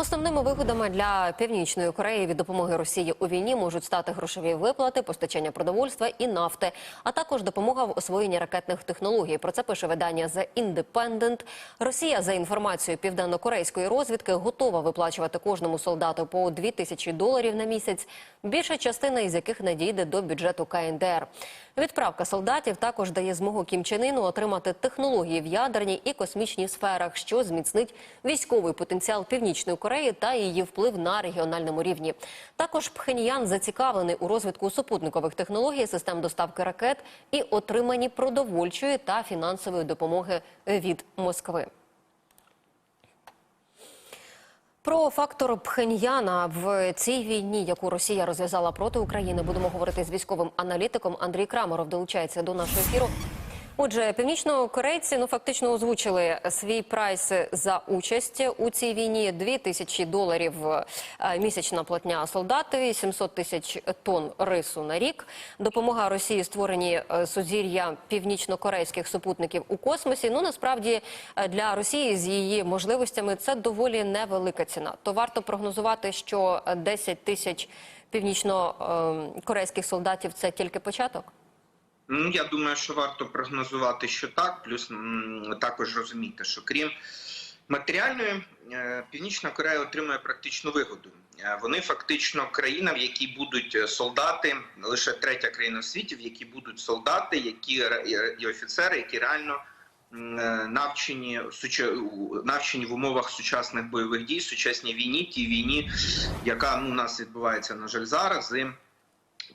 Основними вигодами для північної Кореї від допомоги Росії у війні можуть стати грошові виплати, постачання продовольства і нафти, а також допомога в освоєнні ракетних технологій. Про це пише видання The Independent. Росія, за інформацією південно-корейської розвідки, готова виплачувати кожному солдату по 2 тисячі доларів на місяць. Більша частина із яких надійде до бюджету КНДР. Відправка солдатів також дає змогу Кім Чен Іну отримати технології в ядерній і космічній сферах, що зміцнить військовий потенціал Північної Кореї та її вплив на регіональному рівні. Також Пхеньян зацікавлений у розвитку супутникових технологій, систем доставки ракет і отриманні продовольчої та фінансової допомоги від Москви. Про фактор Пхеньяна в цій війні, яку Росія розв'язала проти України, будемо говорити з військовим аналітиком. Андрій Крамаров долучається до нашого ефіру. Отже, північнокорейці ну фактично озвучили свій прайс за участь у цій війні. 2 тисячі доларів е, місячна платня солдатові, 700 тисяч тонн рису на рік. Допомога Росії створені е, сузір'я північнокорейських супутників у космосі. Ну насправді е, для Росії з її можливостями це доволі невелика ціна. То варто прогнозувати, що 10 тисяч північнокорейських солдатів це тільки початок. Ну, я думаю, що варто прогнозувати, що так. Плюс також розуміти, що крім матеріальної, е, Північна Корея отримує практичну вигоду. Е, Вони фактично країна, в якій будуть е, солдати, лише третя країна в світі, в якій будуть солдати, які і офіцери, які реально навчені навчені в умовах сучасних бойових дій, сучасній війні, тій війні, яка ну, у нас відбувається на жаль зараз. І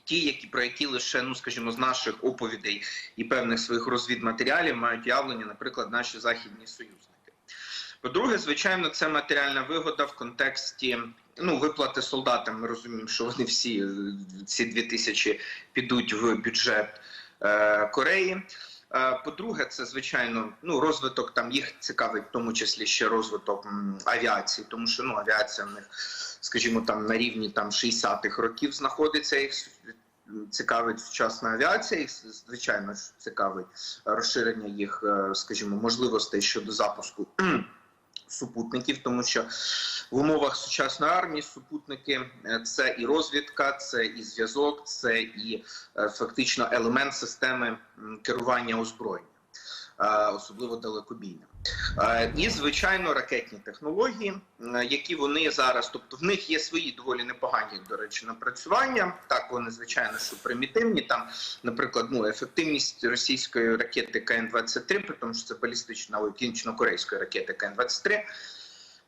ті, які про які лише ну скажімо з наших оповідей і певних своїх розвідматеріалів мають явлення, наприклад, наші західні союзники. По-друге, звичайно, це матеріальна вигода в контексті ну виплати солдатам. Ми розуміємо, що вони всі е, ці дві тисячі підуть в бюджет е, Кореї. Е, По-друге, це звичайно ну розвиток там їх цікавить, в тому числі ще розвиток авіації, тому що ну авіація в них, скажімо, там на рівні там 60-х років знаходиться. Їх цікавить сучасна авіація, і звичайно ж цікавить розширення їх, е, скажімо, можливостей щодо запуску. Супутників, тому що в умовах сучасної армії супутники е, це і розвідка, це і зв'язок, це і е, фактично елемент системи керування озброєнням, е, особливо далекобійним. Е, І звичайно ракетні технології, е, які вони зараз, тобто в них є свої доволі непогані, до речі, напрацювання. Так вони звичайно, що примітивні. Там, наприклад, ну ефективність російської ракети КН-23, при тому, що це балістична північно-корейської ракети КН-23.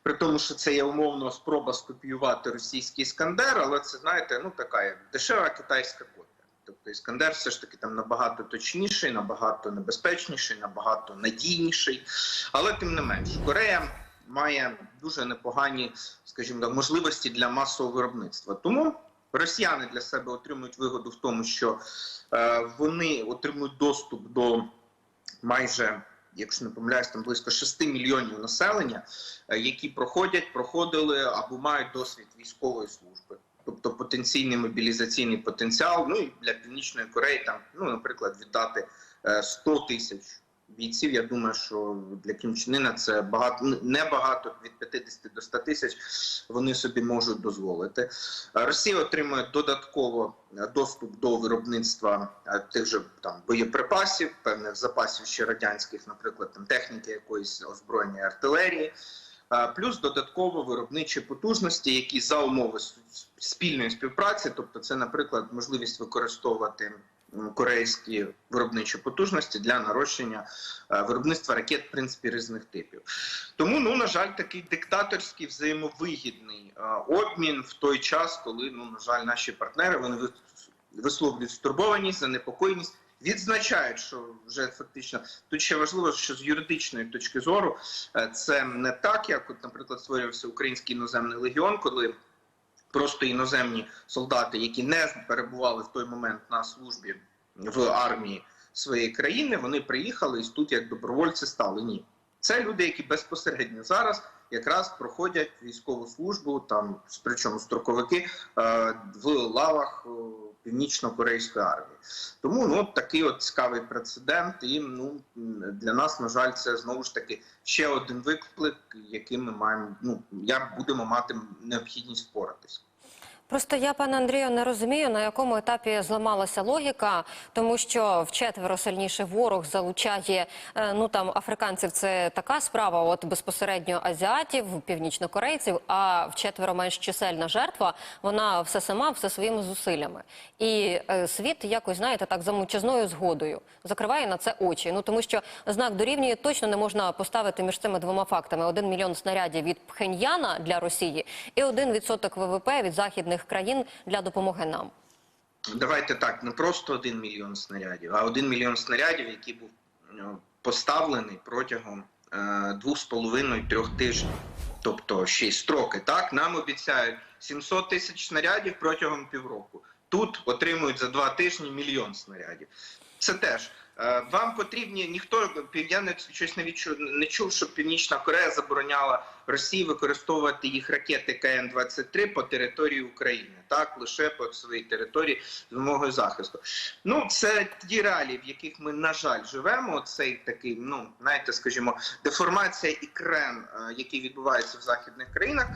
При тому, що це є умовно спроба скопіювати російський іскандер, але це знаєте, ну така дешева китайська копія. Тобто іскандер все ж таки там набагато точніший, набагато небезпечніший, набагато надійніший. Але тим не менш, Корея має дуже непогані, скажімо так, можливості для масового виробництва. Тому росіяни для себе отримують вигоду в тому, що е, вони отримують доступ до майже. Якщо не помиляюсь, там близько 6 мільйонів населення, е, які проходять, проходили або мають досвід військової служби, тобто потенційний мобілізаційний потенціал. Ну і для північної Кореї там, ну наприклад, віддати е, 100 тисяч бійців. Я думаю, що для Кім Чен Іна це багато не багато від 50 до 100 тисяч. Вони собі можуть дозволити. Е, Росія отримує додатково е, доступ до виробництва е, тих же там боєприпасів, певних запасів ще радянських, наприклад, там техніки якоїсь озброєння артилерії. Плюс додатково виробничі потужності, які за умови спільної співпраці, тобто це, наприклад, можливість використовувати корейські виробничі потужності для нарощення е, виробництва ракет, в принципі, різних типів. Тому, ну на жаль, такий диктаторський взаємовигідний е, обмін в той час, коли ну на жаль, наші партнери вони висловлюють стурбованість, занепокоєність. Відзначають, що вже фактично тут ще важливо, що з юридичної точки зору е, це не так, як, от, наприклад, створювався український іноземний легіон, коли просто іноземні солдати, які не перебували в той момент на службі в армії своєї країни, вони приїхали і тут як добровольці стали. Ні, це люди, які безпосередньо зараз якраз проходять військову службу, там причому строковики е, в лавах північно-корейської армії. Тому ну от такий от цікавий прецедент, і ну для нас, на жаль, це знову ж таки ще один виклик, який ми маємо. Ну як будемо мати необхідність впоратись. Просто я, пане Андрію, не розумію, на якому етапі зламалася логіка, тому що вчетверо сильніший ворог залучає е, ну там африканців. Це така справа, от безпосередньо азіатів, північнокорейців, а вчетверо менш чисельна жертва. Вона все сама, все своїми зусиллями. І е, світ якось знаєте так за мовчазною згодою закриває на це очі. Ну тому що знак дорівнює точно не можна поставити між цими двома фактами: один мільйон снарядів від Пхеньяна для Росії і один відсоток ВВП від західних країн для допомоги нам. Давайте так, не просто один мільйон снарядів, а один мільйон снарядів, який був е, поставлений протягом е, двох з половиною трьох тижнів. Тобто ще й строки. Так, нам обіцяють 700 тисяч снарядів протягом півроку. Тут отримують за два тижні мільйон снарядів. Це теж вам потрібні ніхто я не щось не відчув, не чув, що Північна Корея забороняла Росії використовувати їх ракети КН 23 по території України, так лише по своїй території з вимогою захисту. Ну це ті реалії, в яких ми на жаль живемо. Цей такий, ну знаєте, скажімо, деформація і крен, е, який відбувається в західних країнах,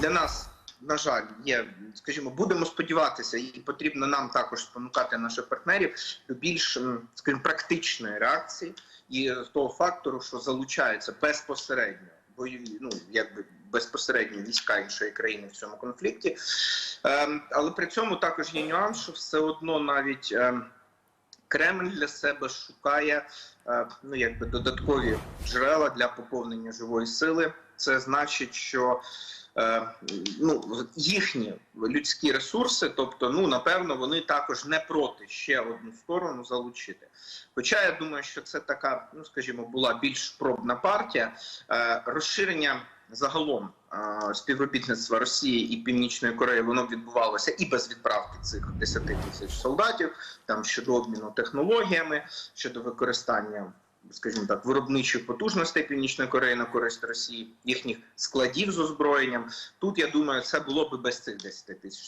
для нас. На жаль, є, скажімо, будемо сподіватися, і потрібно нам також спонукати наших партнерів до більш, скажімо, практичної реакції і того фактору, що залучаються безпосередньо бойові, ну якби безпосередньо війська іншої країни в цьому конфлікті. Ем, але при цьому також є нюанс, що все одно навіть ем, Кремль для себе шукає е, ну якби додаткові джерела для поповнення живої сили. Це значить, що ну, їхні людські ресурси, тобто, ну напевно, вони також не проти ще одну сторону залучити. Хоча я думаю, що це така, ну скажімо, була більш пробна партія Е, розширення. Загалом е, співробітництва Росії і Північної Кореї воно відбувалося і без відправки цих 10 тисяч солдатів, там щодо обміну технологіями, щодо використання, скажімо так, виробничих потужностей Північної Кореї на користь Росії, їхніх складів з озброєнням. Тут я думаю, це було би без цих 10 тисяч